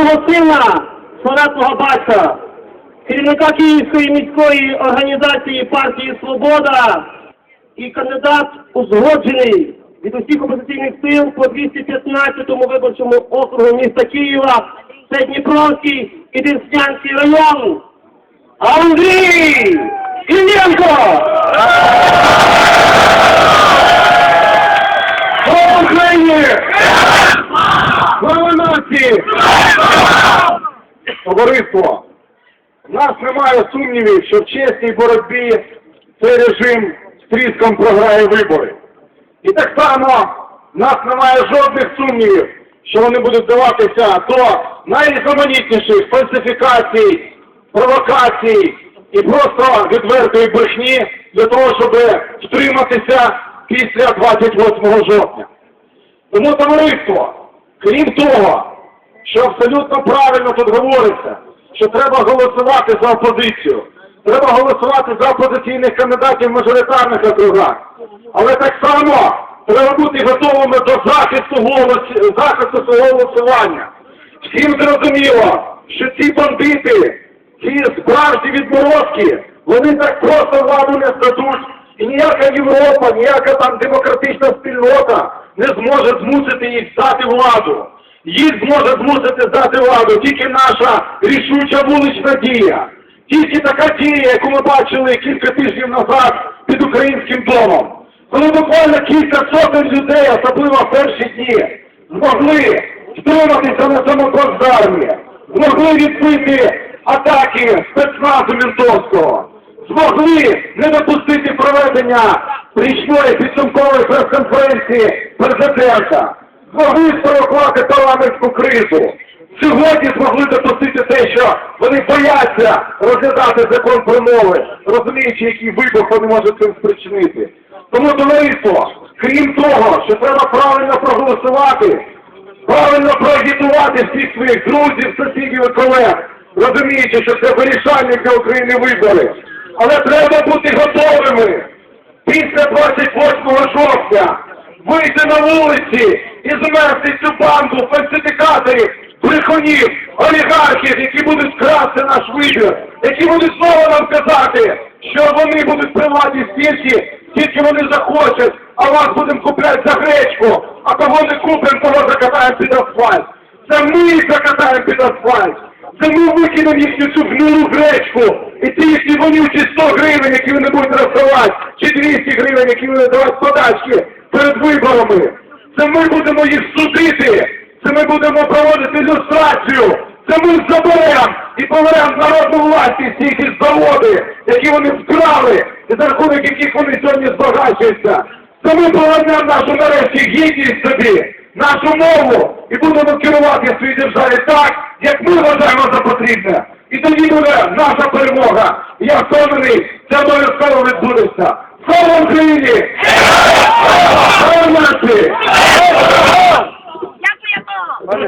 свого сина, славетного батька, керівника Київської міської організації партії Свобода і кандидат узгоджений від усіх опозиційних сил по 215-му виборчому округу міста Києва, це Дніпровський і Деснянський район. Андрій Іллєнко! Слава Україні! Слава нації! Товариство, в нас немає сумнівів, що в чесній боротьбі цей режим з тріском програє вибори. І так само нас немає жодних сумнівів, що вони будуть вдаватися до найрізноманітніших фальсифікацій, провокацій і просто відвертої брехні для того, щоб втриматися після 28 жовтня. Тому товариство, крім того, що абсолютно правильно тут говориться, що треба голосувати за опозицію, треба голосувати за опозиційних кандидатів в мажоритарних округах. Але так само треба бути готовими до захисту, голос- захисту свого голосування. Всім зрозуміло, що ці бандити, ці справжні відморозки, вони так просто владу не здадуть. І ніяка Європа, ніяка там демократична спільнота не зможе змусити їх здати владу. Їх зможе змусити здати владу тільки наша рішуча вулична дія. Тільки така дія, яку ми бачили кілька тижнів назад під українським домом. Коли буквально кілька сотень людей, особливо в перші дні, змогли втриматися на цьому змогли відбити атаки спецназу Ментовського змогли не допустити проведення річної підсумкової прес-конференції президента, змогли спровокувати парламентську кризу. Сьогодні змогли допустити те, що вони бояться розглядати закон про мови, розуміючи, який вибух вони можуть цим спричинити. Тому товариство, крім того, що треба правильно проголосувати, правильно проагітувати всіх своїх друзів, сусідів і колег, розуміючи, що це вирішальні для України вибори. Але треба бути готовими після 28 жовтня вийти на вулиці і змерти цю банду фальсифікаторів, брехунів, олігархів, які будуть красти наш вибір, які будуть знову нам казати, що вони будуть при владі стільки, скільки вони захочуть, а вас будемо купляти за гречку, а кого не купимо, того закатаємо під асфальт. Це ми їх закатаємо під асфальт. Це ми викинемо їхню цю гнилу гречку. І ті їхні вонючі 100 гривень, які вони будуть роздавати, чи 200 гривень, які вони давати подачки перед виборами. Це ми будемо їх судити. Це ми будемо проводити люстрацію. Це ми заберемо і повернемо народну власність їхні заводи, які вони вкрали, і за рахунок яких вони сьогодні збагачуються. Це ми повернемо нашу нарешті гідність собі, нашу мову і будемо керувати в своїй державі так, як ми вважаємо за потрібне. І тоді буде наша перемога. Я впевнений, це обов'язково відбудеться. Слава Україні! Mate!